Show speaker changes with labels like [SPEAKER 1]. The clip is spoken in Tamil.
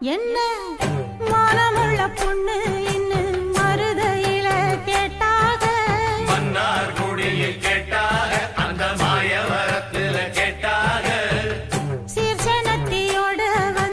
[SPEAKER 1] என்ன? மானமுள்ள பொண்ணு